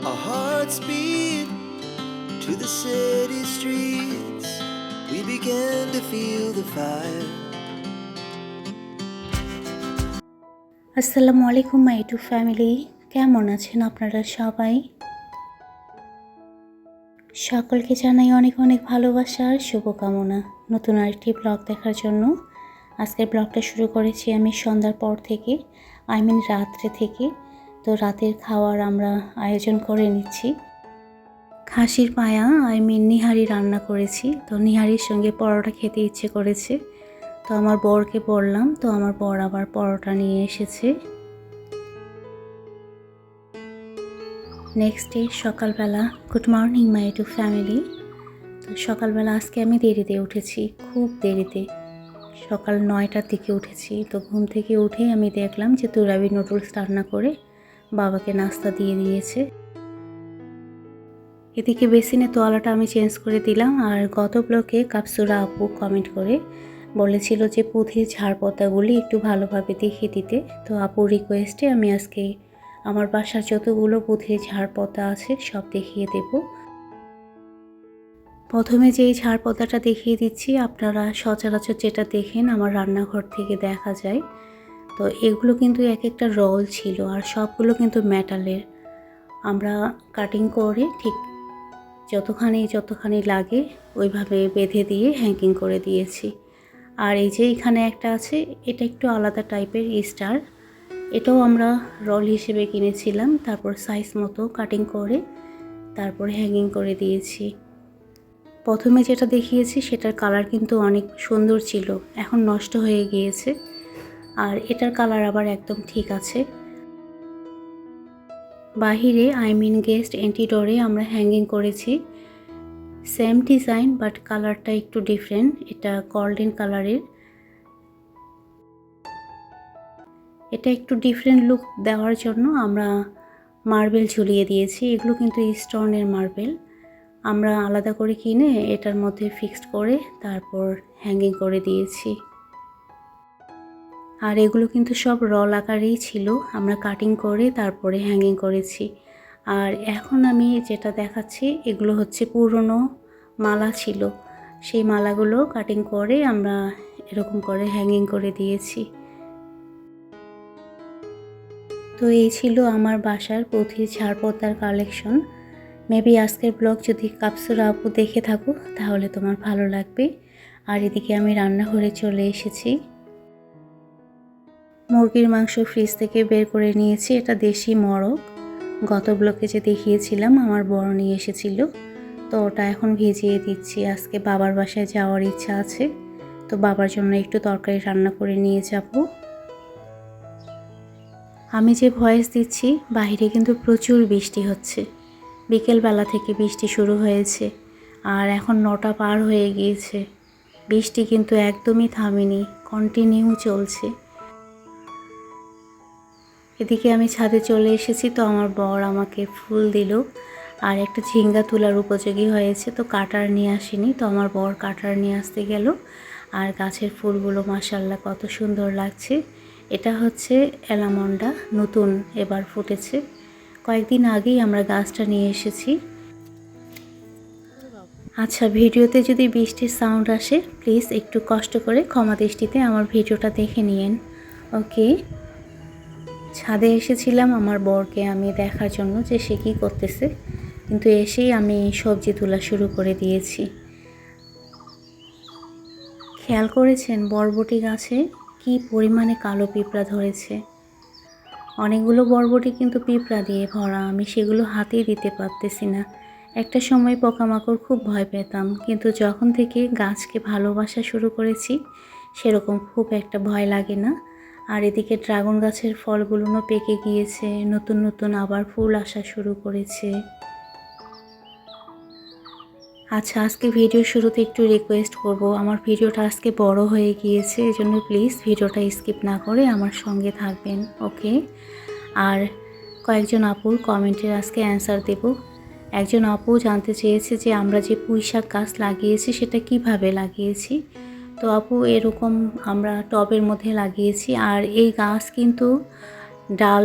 Our hearts beat to the city streets. We began to feel the fire. আসসালামু আলাইকুম মাই to family কেমন আছেন আপনারা সবাই সকলকে জানাই অনেক অনেক ভালোবাসা আর শুভকামনা নতুন আরেকটি ব্লগ দেখার জন্য আজকের ব্লগটা শুরু করেছি আমি সন্ধ্যার পর থেকে আই মিন রাত্রে থেকে তো রাতের খাওয়ার আমরা আয়োজন করে নিচ্ছি। খাসির পায়া আই মিন নিহারি রান্না করেছি। তো নিহারির সঙ্গে পরোটা খেতে ইচ্ছে করেছে। তো আমার বরকে বললাম, তো আমার বর আবার পরোটা নিয়ে এসেছে। নেক্সট ডে সকালবেলা good morning my to family তো সকালবেলা আজকে আমি দেরিতে উঠেছি, খুব দেরিতে। সকাল নয়টার দিকে উঠেছি, তো ঘুম থেকে উঠে আমি দেখলাম যে তুরাবি নুডলস রান্না করে বাবাকে নাস্তা দিয়ে দিয়েছে। এদিকে বেসিনে তোয়ালাটা আমি চেঞ্জ করে দিলাম আর গত ব্লকে কাপসুরা আপু কমেন্ট করে বলেছিল যে পুঁথির ঝাড়পতাগুলি একটু ভালোভাবে দেখিয়ে দিতে। তো আপুর রিকোয়েস্টে আমি আজকে আমার বাসার যতগুলো পুঁথির ঝাড়পতা আছে সব দেখিয়ে দেব। প্রথমে যেই ঝাড়পতাটা দেখিয়ে দিচ্ছি, আপনারা সচরাচর যেটা দেখেন আমার রান্নাঘর থেকে দেখা যায়। তো এগুলো কিন্তু এক একটা রোল ছিল আর সবগুলো কিন্তু মেটালের আমরা কাটিং করে ঠিক যতখানি যতখানি লাগে ওইভাবে বেঁধে দিয়ে হ্যাঙ্কিং করে দিয়েছি। আর এই যে এখানে একটা আছে, এটা একটু আলাদা টাইপের স্টার এটাও আমরা রল হিসেবে কিনেছিলাম, তারপর সাইজ মতো কাটিং করে তারপর হ্যাঙ্গিং করে দিয়েছি। প্রথমে যেটা দেখিয়েছি সেটার কালার কিন্তু অনেক সুন্দর ছিল, এখন নষ্ট হয়ে গিয়েছে। আর এটার কালার আবার একদম ঠিক আছে। বাহিরে আই মিন গেস্ট এন্টিডোরে আমরা হ্যাঙ্গিং করেছি। সেম ডিজাইন বাট কালারটা একটু ডিফারেন্ট এটা গোল্ডেন কালারের এটা একটু ডিফারেন্ট লুক দেওয়ার জন্য আমরা মার্বেল ঝুলিয়ে দিয়েছি। এগুলো কিন্তু স্টোনের মার্বেল আমরা আলাদা করে কিনে এটার মধ্যে ফিক্সড করে তারপর হ্যাঙ্গিং করে দিয়েছি। আর এগুলো কিন্তু সব রল আকারেই ছিল। আমরা কাটিং করে তারপরে হ্যাঙ্গিং করেছি। আর এখন আমি যেটা দেখাচ্ছি, এগুলো হচ্ছে পুরনো মালা ছিল। সেই মালাগুলো কাটিং করে আমরা এরকম করে হ্যাঙ্গিং করে দিয়েছি। তো এই ছিল আমার বাসার পুঁথির ছাড়পত্তার কালেকশন মেবি আজকের ব্লগ যদি কাপসুরা আপু দেখে থাকো, তাহলে তোমার ভালো লাগবে। আর এদিকে আমি রান্নাঘরে চলে এসেছি। মুরগির মাংস ফ্রিজ থেকে বের করে নিয়েছি। এটা দেশি মরক গত ব্লকে যে দেখিয়েছিলাম, আমার বড় নিয়ে এসেছিল। তো ওটা এখন ভিজিয়ে দিচ্ছি। আজকে বাবার বাসায় যাওয়ার ইচ্ছা আছে। তো বাবার জন্য একটু তরকারি রান্না করে নিয়ে যাব। আমি যে ভয়েস দিচ্ছি, বাইরে কিন্তু প্রচুর বৃষ্টি হচ্ছে। বিকেলবেলা থেকে বৃষ্টি শুরু হয়েছে। আর এখন নটা পার হয়ে গিয়েছে। বৃষ্টি কিন্তু একদমই থামেনি কন্টিনিউ চলছে। এদিকে আমি ছাদে চলে এসেছি, তো আমার বর আমাকে ফুল দিল। আর একটা ঝিঙ্গা তোলার উপযোগী হয়েছে, তো কাটার নিয়ে আসিনি, তো আমার বর কাটার নিয়ে আসতে গেল। আর গাছের ফুলগুলো মাসাল্লাহ কত সুন্দর লাগছে। এটা হচ্ছে অ্যালামন্ডা, নতুন এবার ফুটেছে। কয়েকদিন আগেই আমরা গাছটা নিয়ে এসেছি। আচ্ছা ভিডিওতে যদি বৃষ্টির সাউন্ড আসে, প্লিজ একটু কষ্ট করে ক্ষমা দৃষ্টিতে আমার ভিডিওটা দেখে নিয়েন। ওকে? ছাদে এসেছিলাম আমার বরকে আমি দেখার জন্য যে সে কী করতেছে। কিন্তু এসেই আমি সবজি তোলা শুরু করে দিয়েছি। খেয়াল করেছেন বরবটি গাছে কি পরিমাণে কালো পিঁপড়া ধরেছে। অনেকগুলো বরবটি কিন্তু পিঁপড়া দিয়ে ভরা, আমি সেগুলো হাতেই দিতে পারতেছি না। একটা সময় পোকামাকড় খুব ভয় পেতাম, কিন্তু যখন থেকে গাছকে ভালোবাসা শুরু করেছি, সেরকম খুব একটা ভয় লাগে না। আর এদিকে ড্রাগন গাছের ফলগুলোও পেকে গিয়েছে, নতুন নতুন আবার ফুল আসা শুরু করেছে। আচ্ছা আজকে ভিডিও শুরুতে একটু রিকোয়েস্ট করব। আমার ভিডিওটা আজকে বড় হয়ে গিয়েছে, এজন্য প্লিজ ভিডিওটা স্কিপ না করে আমার সঙ্গে থাকবেন ওকে আর কয়েকজন আপুর কমেন্টের আজকে অ্যান্সার দেব। একজন আপু জানতে চেয়েছে যে আমরা যে পুঁই শাক গাছ লাগিয়েছি, সেটা কীভাবে লাগিয়েছি? তো আপু, এরকম আমরা টবের মধ্যে লাগিয়েছি আর এই গাছ কিন্তু ডাল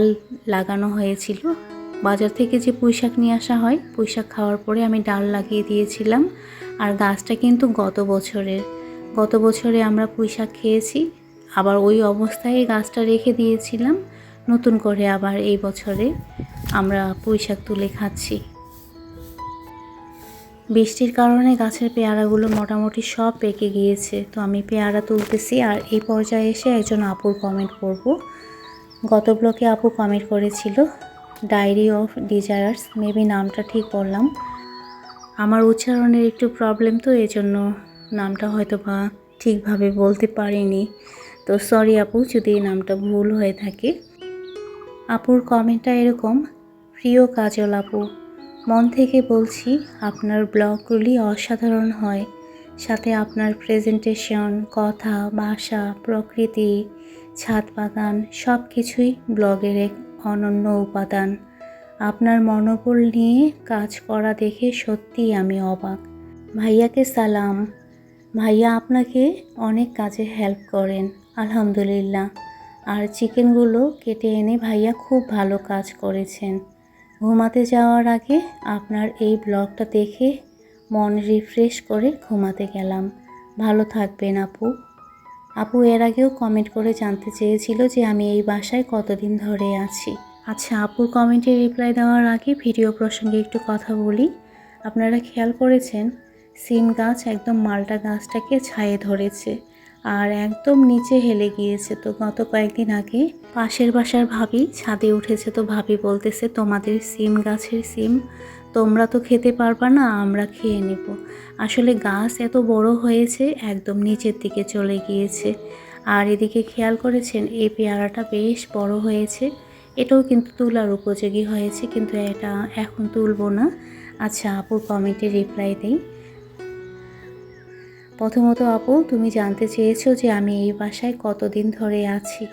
লাগানো হয়েছিল। বাজার থেকে যে পুঁই শাক নিয়ে আসা হয় পুঁই শাক খাওয়ার পরে আমি ডাল লাগিয়ে দিয়েছিলাম আর গাছটা কিন্তু গত বছরের। গত বছরে আমরা পুঁই শাক খেয়েছি, আবার ওই অবস্থায় গাছটা রেখে দিয়েছিলাম। নতুন করে আবার এই বছরে আমরা পুঁই শাক তুলে খাচ্ছি। বৃষ্টির কারণে গাছের পেয়ারাগুলো মোটামুটি সব পেকে গিয়েছে। তো আমি পেয়ারা তুলতেছি আর এই পর্যায়ে এসে একজন আপুর কমেন্ট করব। গত ব্লকে আপু কমেন্ট করেছিল ডায়েরি অফ ডিজায়ার্স মেবি নামটা ঠিক বললাম। আমার উচ্চারণের একটু প্রবলেম তো এই জন্য নামটা হয়তো বা ঠিকভাবে বলতে পারিনি। তো সরি আপু, যদি নামটা ভুল হয়ে থাকে। আপুর কমেন্টটা এরকম, প্রিয় কাজল আপু মন থেকে বলছি, আপনার ব্লগগুলি অসাধারণ হয়। সাথে আপনার প্রেজেন্টেশন কথা, ভাষা, প্রকৃতি, ছাদ বাগান সব কিছুই ব্লগের এক অনন্য উপাদান। আপনার মনোবল নিয়ে কাজ করা দেখে সত্যিই আমি অবাক। ভাইয়াকে সালাম। ভাইয়া আপনাকে অনেক কাজে হেল্প করেন, আলহামদুলিল্লাহ। আর চিকেনগুলো কেটে এনে ভাইয়া খুব ভালো কাজ করেছেন। ঘুমাতে যাওয়ার আগে আপনার এই ব্লগটা দেখে মন রিফ্রেশ করে ঘুমাতে গেলাম। ভালো থাকবেন আপু। আপু এর আগেও কমেন্ট করে জানতে চেয়েছিল যে আমি এই বাসায় কতদিন ধরে আছি। আচ্ছা আপুর কমেন্টে রিপ্লাই দেওয়ার আগে ভিডিও প্রসঙ্গে একটু কথা বলি। আপনারা খেয়াল করেছেন, সিম গাছ একদম মালটা গাছটাকে ছায়ে ধরেছে। আর একদম নিচে হেলে গিয়েছে তো গত কয়েকদিন আগে। পাশের বাসার ভাবি ছাদে উঠেছে তো ভাবি বলতেছে, তোমাদের সিম, গাছের সিম, তোমরা তো খেতে পারবা না, আমরা খেয়ে নেব। আসলে গাছ এত বড় হয়েছে, একদম নিচের দিকে চলে গিয়েছে। আর এদিকে খেয়াল করেছেন, এই পেয়ারাটা বেশ বড় হয়েছে। এটাও কিন্তু তোলার উপযোগী হয়েছে, কিন্তু এটা এখন তুলবো না। আচ্ছা আপুর কমেন্টে রিপ্লাই দেই। প্রথমত আপু, তুমি জানতে চেয়েছো যে আমি এই বাসায় কতদিন ধরে আছি।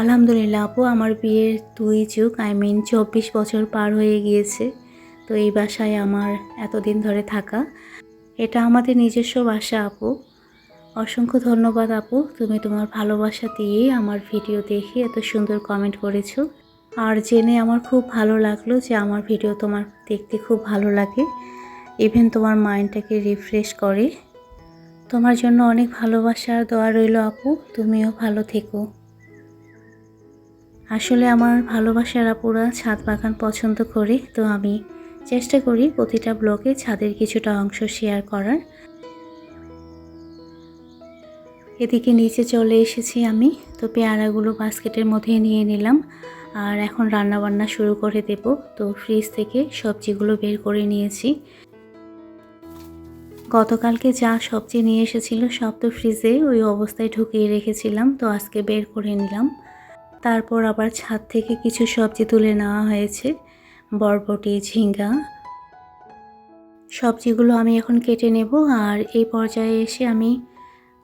আলহামদুলিল্লাহ আপু, আমার বিয়ের দুই যুগ আই মিন চব্বিশ বছর পার হয়ে গিয়েছে। তো এই বাসায় আমার এতদিন ধরে থাকা, এটা আমাদের নিজস্ব বাসা আপু। অসংখ্য ধন্যবাদ আপু, তুমি তোমার ভালোবাসা দিয়েই আমার ভিডিও দেখে এত সুন্দর কমেন্ট করেছ। আর জেনে আমার খুব ভালো লাগল যে আমার ভিডিও তোমার দেখতে খুব ভালো লাগে। ইভেন তোমার মাইন্ডটাকে রিফ্রেশ করে। তোমার জন্য অনেক ভালোবাসা আর দোয়া রইল আপু, তুমিও ভালো থেকো। আসলে আমার ভালোবাসার আপুরা ছাদ বাগান পছন্দ করে, তো আমি চেষ্টা করি প্রতিটা ব্লগে ছাদের কিছুটা অংশ শেয়ার করার। এদিকে নিচে চলে এসেছি আমি, তো পেয়ারাগুলো বাস্কেটের মধ্যে নিয়ে নিলাম, আর এখন রান্না বান্না শুরু করে দেব, তো ফ্রিজ থেকে সবজিগুলো বের করে নিয়েছি। গতকালকে যা সবজি নিয়ে এসেছিল সব তো ফ্রিজে ওই অবস্থায় ঢুকিয়ে রেখেছিলাম, তো আজকে বের করে নিলাম। তারপর আবার ছাদ থেকে কিছু সবজি তুলে নেওয়া হয়েছে, বরবটি, ঝিঙ্গা। সবজিগুলো আমি এখন কেটে নেব আর এই পর্যায়ে এসে আমি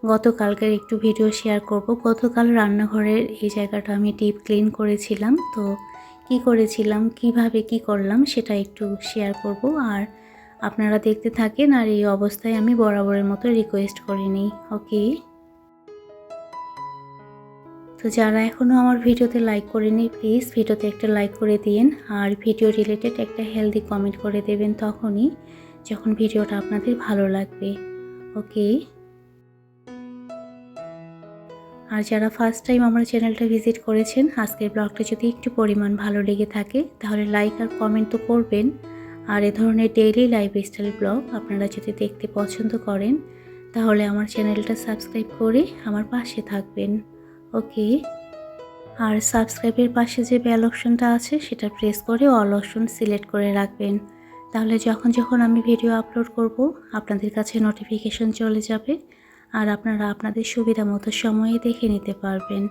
গতকালকের একটু ভিডিও শেয়ার করব। গতকাল রান্নাঘরের এই জায়গাটা আমি ডিপ ক্লিন করেছিলাম, তো কি করেছিলাম, কীভাবে কি করলাম সেটা একটু শেয়ার করব। আর আপনারা দেখতে থাকেন আর এই অবস্থায় আমি বরাবরের মতো রিকোয়েস্ট করে নিই ওকে তো যারা এখনও আমার ভিডিওতে লাইক করেনি প্লিজ ভিডিওতে একটা লাইক করে দিন আর ভিডিও রিলেটেড একটা হেলদি কমেন্ট করে দেবেন তখনই যখন ভিডিওটা আপনাদের ভালো লাগবে ওকে আর যারা ফার্স্ট টাইম আমার চ্যানেলটা ভিজিট করেছেন, আজকের ব্লগটা যদি একটু পরিমাণ ভালো লেগে থাকে, তাহলে লাইক আর কমেন্ট তো করবেন। আর এ ধরনের ডেইলি লাইফস্টাইল ব্লগ আপনারা যদি দেখতে পছন্দ করেন, তাহলে আমার চ্যানেলটা সাবস্ক্রাইব করে আমার পাশে থাকবেন। ওকে? আর সাবস্ক্রাইবের পাশে যে বেল অপশনটা আছে, সেটা প্রেস করে অল অপশন সিলেক্ট করে রাখবেন। তাহলে যখন যখন আমি ভিডিও আপলোড করব, আপনাদের কাছে নোটিফিকেশন চলে যাবে আর আপনারা আপনাদের সুবিধা মতো সময়ে দেখে নিতে পারবেন।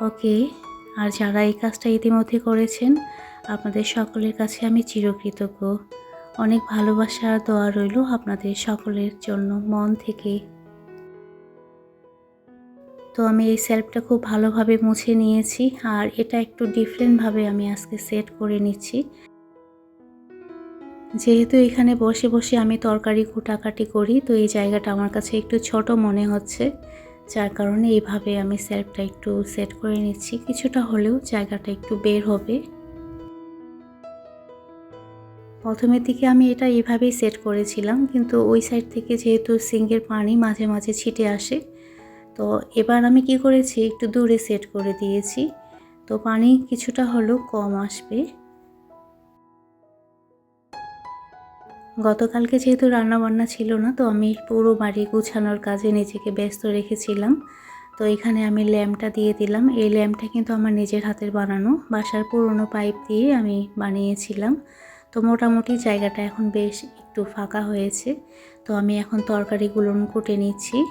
ওকে? আর যারা এই কাজটা ইতিমধ্যে করেছেন আপনাদের সকলের কাছে আমি চিরকৃতজ্ঞ। অনেক ভালোবাসা দোয়া রইল আপনাদের সকলের জন্য মন থেকে। তো আমি এই সেলফটা খুব ভালোভাবে মুছে নিয়েছি আর এটা একটু ডিফারেন্টভাবে আমি আজকে সেট করে নিচ্ছি। যেহেতু এখানে বসে বসে আমি তরকারি কুটাকাটি করি, তো এই জায়গাটা আমার কাছে একটু ছোট মনে হচ্ছে। যার কারণে এইভাবে আমি সেলফটা একটু সেট করে নিচ্ছি। কিছুটা হলেও জায়গাটা একটু বের হবে। প্রথমের দিকে আমি এটা এভাবেই সেট করেছিলাম, কিন্তু ওই সাইড থেকে যেহেতু সিঙ্কের পানি মাঝে মাঝে ছিটে আসে, তো এবার আমি কি করেছি, একটু দূরে সেট করে দিয়েছি, তো পানি কিছুটা হলেও কম আসবে। গতকালকে যেহেতু রান্নাবান্না ছিল না, তো আমি পুরো বাড়ি গুছানোর কাজে নিজেকে ব্যস্ত রেখেছিলাম, তো এখানে আমি ল্যাম্পটা দিয়ে দিলাম। এই ল্যাম্পটা কিন্তু আমার নিজের হাতের বানানো, বাসার পুরনো পাইপ দিয়ে আমি বানিয়েছিলাম। তো মোটামুটি জায়গাটা এখন বেশ একটু ফাঁকা হয়েছে। তো আমি এখন তরকারিগুলো কুটে নিচ্ছি।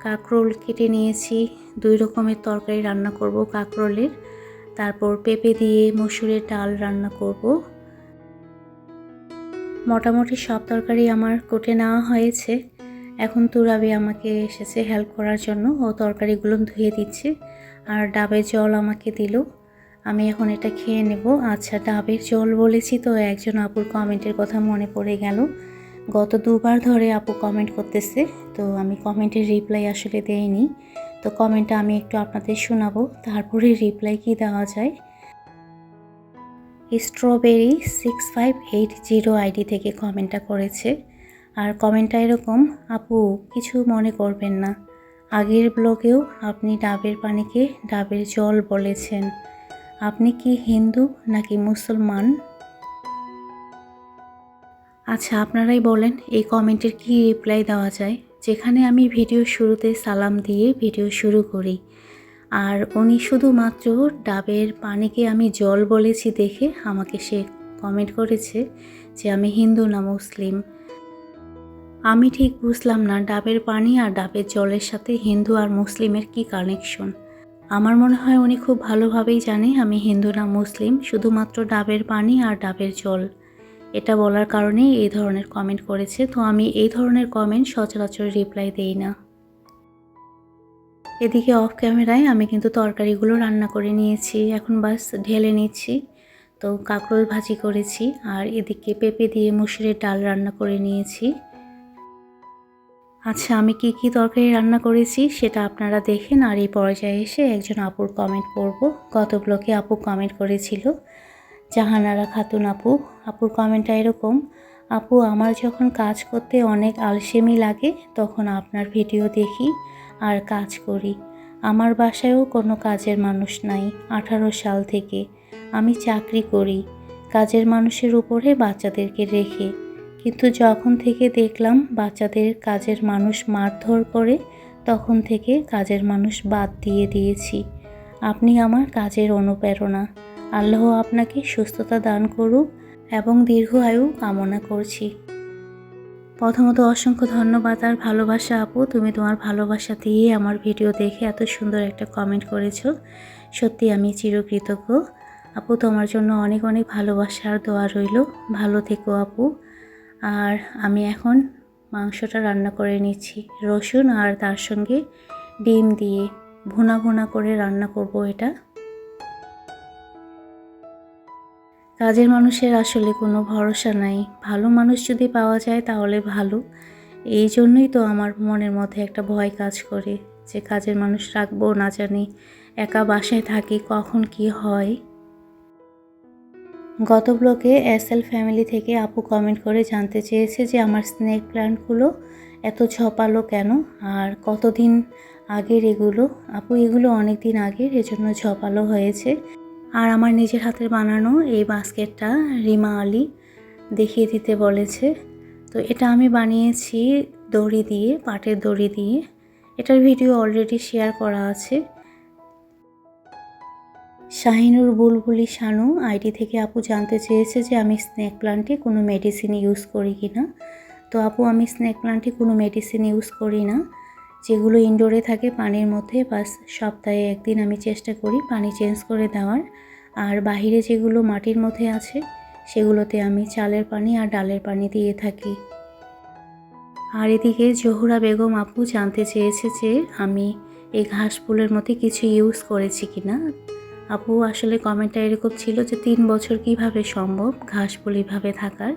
কাঁকরোল কেটে নিয়েছি। দুই রকমের তরকারি রান্না করব কাঁকরোলের। তারপর পেঁপে দিয়ে মসুরের ডাল রান্না করব। মোটামুটি সব তরকারি আমার কোটে নেওয়া হয়েছে। এখন তুরাবি আমাকে এসেছে হেল্প করার জন্য। ও তরকারিগুলো ধুয়ে দিচ্ছে। আর ডাবে জল আমাকে দিল। আমি এখন এটা খেয়ে নেব। আচ্ছা ডাবের জল বলেছি তো, একজন আপুর কমেন্টের কথা মনে পড়ে গেল। গত দুবার ধরে আপু কমেন্ট করতেছে, তো আমি কমেন্টের রিপ্লাই আসলে দেইনি। তো কমেন্টটা আমি একটু আপনাদের শোনাবো, তারপরে রিপ্লাই কি দেওয়া যায়? Strawberry six five eight zero ID থেকে কমেন্টটা করেছে। আর কমেন্টটা এরকম, আপু, কিছু মনে করবেন না। আগের ব্লগেও আপনি ডাবের পানিকে ডাবের জল বলেছেন। আপনি কি হিন্দু নাকি মুসলমান? আচ্ছা আপনারাই বলেন, এই কমেন্টের কি রিপ্লাই দেওয়া যায়? যেখানে আমি ভিডিও শুরুতে সালাম দিয়ে ভিডিও শুরু করি। আর উনি শুধুমাত্র ডাবের পানিকে আমি জল বলেছি দেখে আমাকে সে কমেন্ট করেছে যে আমি হিন্দু না মুসলিম। আমি ঠিক বুঝলাম না, ডাবের পানি আর ডাবের জলের সাথে হিন্দু আর মুসলিমের কি কানেকশন আমার মনে হয় উনি খুব ভালোভাবেই জানে আমি হিন্দু না মুসলিম, শুধুমাত্র ডাবের পানি আর ডাবের জল। এটা বলার কারণেই এই ধরনের কমেন্ট করেছে, তো আমি এই ধরনের কমেন্ট সচরাচর রিপ্লাই দেই না। এদিকে অফ ক্যামেরায় আমি কিন্তু তরকারিগুলো রান্না করে নিয়েছি, এখন বাস ঢেলে নিচ্ছি। তো কাঁকরোল ভাজি করেছি, আর এদিকে পেঁপে দিয়ে মুসুরের ডাল রান্না করে নিয়েছি। আচ্ছা আমি কি কি তরকারি রান্না করেছি সেটা আপনারা দেখেন আর এই পর্যায়ে এসে একজন আপুর কমেন্ট করব গত ব্লকে আপু কমেন্ট করেছিল, জাহানারা খাতুন আপু, আপুর কমেন্টটা এরকম, আপু, আমার যখন কাজ করতে অনেক আলসেমি লাগে, তখন আপনার ভিডিও দেখি আর কাজ করি। আমার বাসায়ও কোনো কাজের মানুষ নাই, আঠারো সাল থেকে। আমি চাকরি করি। কাজের মানুষের উপরে বাচ্চাদেরকে রেখে কিন্তু যখন থেকে দেখলাম বাচ্চাদের কাজের মানুষ মারধর করে, তখন থেকে কাজের মানুষ বাদ দিয়ে দিয়েছি। আপনি আমার কাজের অনুপ্রেরণা। আল্লাহ আপনাকে সুস্থতা দান করুক এবং দীর্ঘ আয়ু কামনা করছি। প্রথমত অসংখ্য ধন্যবাদ আর ভালোবাসা আপু, তুমি তোমার ভালোবাসা দিয়ে আমার ভিডিও দেখে এত সুন্দর একটা কমেন্ট করেছ। সত্যি আমি চিরকৃতজ্ঞ। আপু, তোমার জন্য অনেক অনেক ভালোবাসা আর দোয়া রইল। ভালো থেকো আপু। আর আমি এখন মাংসটা রান্না করে নিচ্ছি। রসুন আর তার সঙ্গে ডিম দিয়ে ভুনা ভুনা করে রান্না করব এটা। কাজের মানুষের আসলে কোনো ভরসা নাই। ভালো মানুষ যদি পাওয়া যায় তাহলে ভালো। এই জন্যই তো আমার মনের মধ্যে একটা ভয় কাজ করে যে কাজের মানুষ রাখব না জানি, একা বাসায় থাকি কখন কি হয়। গত ব্লকে এস এল ফ্যামিলি থেকে আপু কমেন্ট করে জানতে চেয়েছে যে আমার স্নেক প্ল্যান্টগুলো এত ঝপালো কেন আর কতদিন আগের এগুলো? আপু, এগুলো অনেক দিন আগের, এজন্য ঝপালো হয়েছে। আর আমার নিজের হাতের বানানো এই বাস্কেটটা রিমা আলী দেখিয়ে দিতে বলেছে। তো এটা আমি বানিয়েছি দড়ি দিয়ে, পাটের দড়ি দিয়ে। এটার ভিডিও অলরেডি শেয়ার করা আছে। শাহিনুর বুলবুলি শানু আইডি থেকে আপু জানতে চেয়েছে যে আমি স্নেক প্লান্টে কোনো মেডিসিন ইউজ করি কি না তো আপু, আমি স্নেক প্লান্টে কোনো মেডিসিন ইউজ করি না। যেগুলো ইনডোরে থাকে পানির মধ্যে, বাস সপ্তাহে একদিন আমি চেষ্টা করি পানি চেঞ্জ করে দেওয়ার। আর বাহিরে যেগুলো মাটির মধ্যে আছে, সেগুলোতে আমি চালের পানি আর ডালের পানি দিয়ে থাকি। আর এদিকে জহুরা বেগম আপু জানতে চেয়েছে যে আমি এই ঘাস ফুলের মধ্যে কিছু ইউজ করেছি কিনা। আপু আসলে কমেন্টটা এরকম ছিল যে তিন বছর কীভাবে সম্ভব ঘাস ফুল এইভাবে থাকার।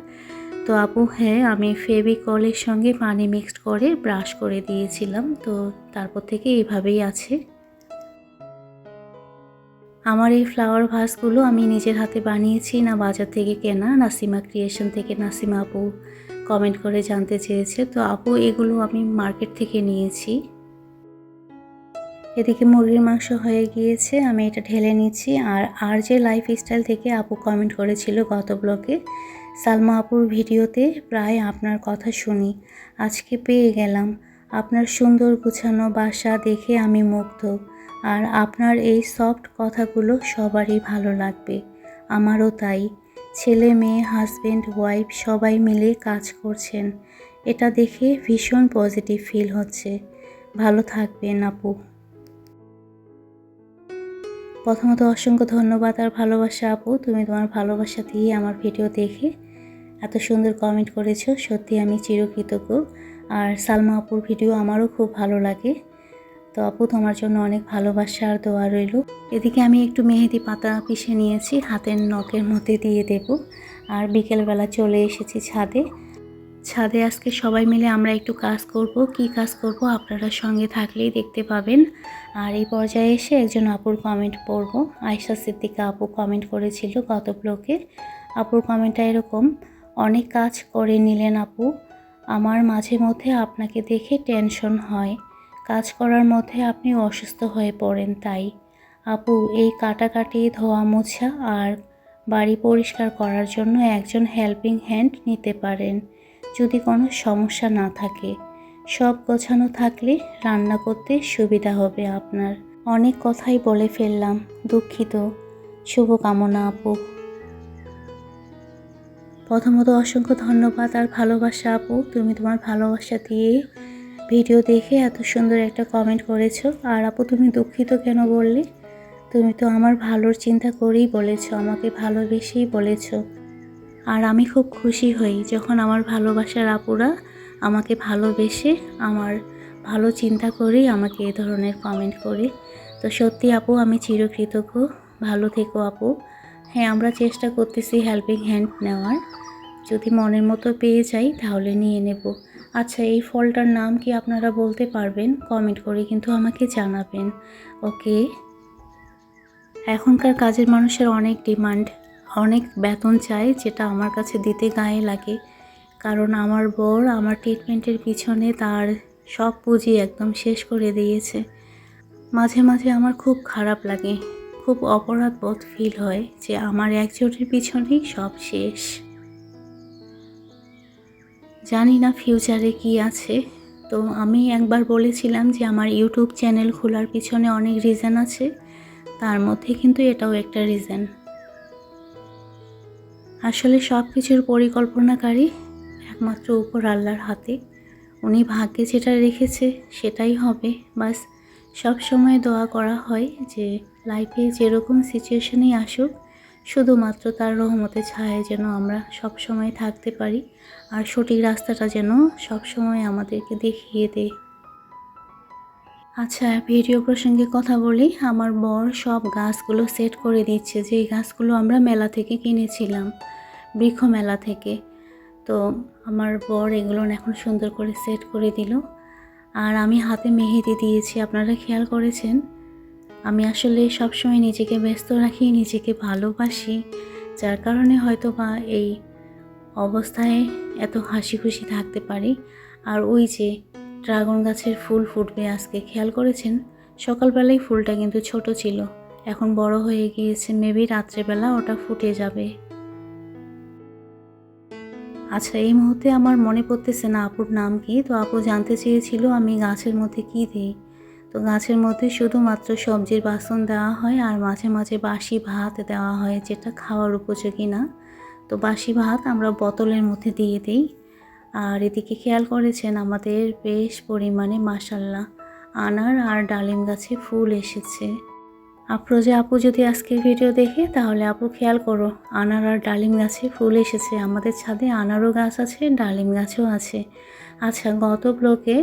তো আপু হ্যাঁ আমি ফেভিকলের সঙ্গে পানি মিক্সড করে ব্রাশ করে দিয়েছিলাম। তো তারপর থেকে এইভাবেই আছে। আমার এই ফ্লাওয়ার ভাসগুলো আমি নিজের হাতে বানিয়েছি, না বাজার থেকে কেনা, নাসিমা ক্রিয়েশন থেকে। নাসিমা আপু কমেন্ট করে জানতে চেয়েছে। তো আপু, এগুলো আমি মার্কেট থেকে নিয়েছি। এদিকে মুরগির মাংস হয়ে গিয়েছে, আমি এটা ঢেলে নিচ্ছি। আর আর যে লাইফ স্টাইল থেকে আপু কমেন্ট করেছিল গত ব্লগে সালমা আপুর ভিডিওতে প্রায় আপনার কথা শুনি। আজকে পেয়ে গেলাম। আপনার সুন্দর গুছানো বাসা দেখে আমি মুগ্ধ। আর আপনার এই সফট কথাগুলো সবারই ভালো লাগবে। আমারও তাই। ছেলে, মেয়ে হাজবেন্ড ওয়াইফ সবাই মিলে কাজ করছেন। এটা দেখে ভীষণ পজিটিভ ফিল হচ্ছে। ভালো থাকবেন আপু। প্রথমত অসংখ্য ধন্যবাদ আর ভালোবাসা আপু। তুমি তোমার ভালোবাসা দিয়ে আমার ভিডিও দেখে এত সুন্দর কমেন্ট করেছ। সত্যি আমি চিরকৃতজ্ঞ। আর সালমা আপুর ভিডিও আমারও খুব ভালো লাগে। তো আপু, তোমার জন্য অনেক ভালোবাসা আর দোয়া রইল। এদিকে আমি একটু মেহেদি পাতা পিষে নিয়েছি, হাতের নখের মধ্যে দিয়ে দেব। আর বিকেলবেলা চলে এসেছি ছাদে। ছাদে আজকে সবাই মিলে আমরা একটু কাজ করব। কি কাজ করব? আপনারা সঙ্গে থাকলেই দেখতে পাবেন। আর এই পর্যায়ে এসে একজন আপুর কমেন্ট পড়ব। আয়সা সিদ্দিকা আপু কমেন্ট করেছিল গত ব্লকে আপুর কমেন্টটা এরকম, অনেক কাজ করে নিলেন আপু। আমার মাঝে মধ্যে আপনাকে দেখে টেনশন হয়। কাজ করার মধ্যে আপনি অসুস্থ হয়ে পড়েন তাই। আপু, এই কাটাকাটি ধোয়া মোছা আর বাড়ি পরিষ্কার করার জন্য একজন হেল্পিং হ্যান্ড নিতে পারেন। যদি কোনো সমস্যা না থাকে। সব গোছানো থাকলে রান্না করতে সুবিধা হবে আপনার। অনেক কথাই বলে ফেললাম, দুঃখিত। শুভকামনা আপু। প্রথমত অসংখ্য ধন্যবাদ আর ভালোবাসা আপু। তুমি তোমার ভালোবাসা দিয়ে ভিডিও দেখে এত সুন্দর একটা কমেন্ট করেছ। আর আপু, তুমি দুঃখিত কেন বললে? তুমি তো আমার ভালোর চিন্তা করেই বলেছ, আমাকে ভালোবেসেই বলেছ। আর আমি খুব খুশি হই যখন আমার ভালোবাসার আপুরা আমাকে ভালোবেসে আমার ভালো চিন্তা করেই আমাকে এ ধরনের কমেন্ট করে। তো সত্যি আপু, আমি চিরকৃতজ্ঞ। ভালো থেকো আপু। হ্যাঁ আমরা চেষ্টা করতেছি হেল্পিং হ্যান্ড নেওয়ার। যদি মনের মতো পেয়ে যাই তাহলে নিয়ে নেব। আচ্ছা এই ফলটার নাম কি আপনারা বলতে পারবেন? কমেন্ট করে কিন্তু আমাকে জানাবেন। ওকে এখনকার কাজের মানুষের অনেক ডিমান্ড অনেক বেতন চাই যেটা আমার কাছে দিতে গায়ে লাগে। কারণ আমার বর আমার ট্রিটমেন্টের পিছনে তার সব পুঁজি একদম শেষ করে দিয়েছে। মাঝে মাঝে আমার খুব খারাপ লাগে। খুব অপরাধ বোধ ফিল হয় যে আমার একজনের পিছনেই সব শেষ। জানি না ফিউচারে কি আছে। তো আমি একবার বলেছিলাম যে আমার ইউটিউব চ্যানেল খোলার পিছনে অনেক রিজন আছে। তার মধ্যে কিন্তু এটাও একটা রিজন আসলে সব কিছুর পরিকল্পনাকারী একমাত্র উপর আল্লাহর হাতে। উনি ভাগ্যে যেটা রেখেছে সেটাই হবে। বাস, সব সময় দোয়া করা হয় যে লাইফে যেরকম সিচুয়েশনেই আসুক, শুধুমাত্র তার রহমতে ছায় যেন আমরা সব সময় থাকতে পারি। আর সঠিক রাস্তাটা যেন সব সময় আমাদেরকে দেখিয়ে দেয়। আচ্ছা ভিডিও প্রসঙ্গে কথা বলি। আমার বর সব গাছগুলো সেট করে দিচ্ছে যে গাছগুলো আমরা মেলা থেকে কিনেছিলাম, বৃক্ষ মেলা থেকে। তো আমার বর এগুলো এখন সুন্দর করে সেট করে দিল। আর আমি হাতে মেহেদি দিয়েছি, আপনারা খেয়াল করেছেন? আমি আসলে সবসময় নিজেকে ব্যস্ত রাখি, নিজেকে ভালোবাসি, যার কারণে হয়তো বা এই অবস্থায় এত হাসি খুশি থাকতে পারি। আর ওই যে ড্রাগন গাছের ফুল ফুটবে আজকে, খেয়াল করেছেন? সকালবেলায় ফুলটা কিন্তু ছোট ছিল। এখন বড় হয়ে গিয়েছে, মেবি রাত্রেবেলা ওটা ফুটে যাবে। আচ্ছা এই মুহূর্তে আমার মনে পড়তেছে না আপুর নাম কি, তো আপু জানতে চেয়েছিল আমি গাছের মধ্যে কি দিই। তো গাছের মধ্যে শুধুমাত্র সবজির বাসন দেওয়া হয় আর মাঝে মাঝে বাসি ভাত দেওয়া হয়, যেটা খাওয়ার উপযোগী না। তো বাসি ভাত আমরা বোতলের মধ্যে দিয়ে দিই। আর এদিকে খেয়াল করেছেন, আমাদের বেশ পরিমাণে মাসাল্লাহ আনার আর ডালিম গাছে ফুল এসেছে। আপ্রোজে আপু যদি আজকের ভিডিও দেখে, তাহলে আপু খেয়াল করো, আনার আর ডালিম গাছে ফুল এসেছে। আমাদের ছাদে আনারও গাছ আছে, ডালিম গাছও আছে। আচ্ছা গত ব্লকে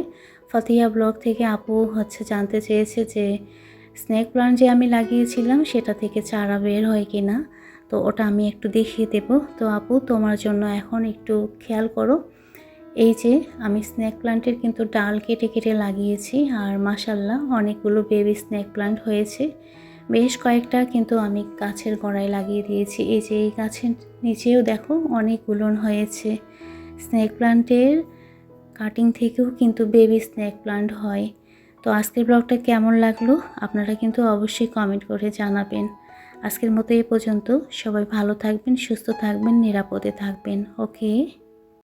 ফতিয়া ব্লক থেকে আপু হচ্ছে জানতে চেয়েছে যে, স্নেক প্লান্ট যে আমি লাগিয়েছিলাম, সেটা থেকে চারা বের হয় কি না তো ওটা আমি একটু দেখিয়ে দেব। তো আপু, তোমার জন্য এখন একটু খেয়াল করো। এই যে, আমি স্নেক প্লান্টের কিন্তু ডাল কেটে কেটে লাগিয়েছি আর মাসাল্লাহ অনেকগুলো বেবি স্নেক প্লান্ট হয়েছে। বেশ কয়েকটা কিন্তু আমি গাছের গোড়ায় লাগিয়ে দিয়েছি। এই যে, এই গাছের নিচেও দেখো অনেকগুলো হয়েছে। স্নেক প্লান্টের কাটিং থেকেও কিন্তু বেবি স্নেক প্লান্ট হয়। তো আজকের ব্লগটা কেমন লাগল? আপনারা কিন্তু অবশ্যই কমেন্ট করে জানাবেন। আজকের মতো এই পর্যন্ত সবাই ভালো থাকবেন, সুস্থ থাকবেন, নিরাপদে থাকবেন। ওকে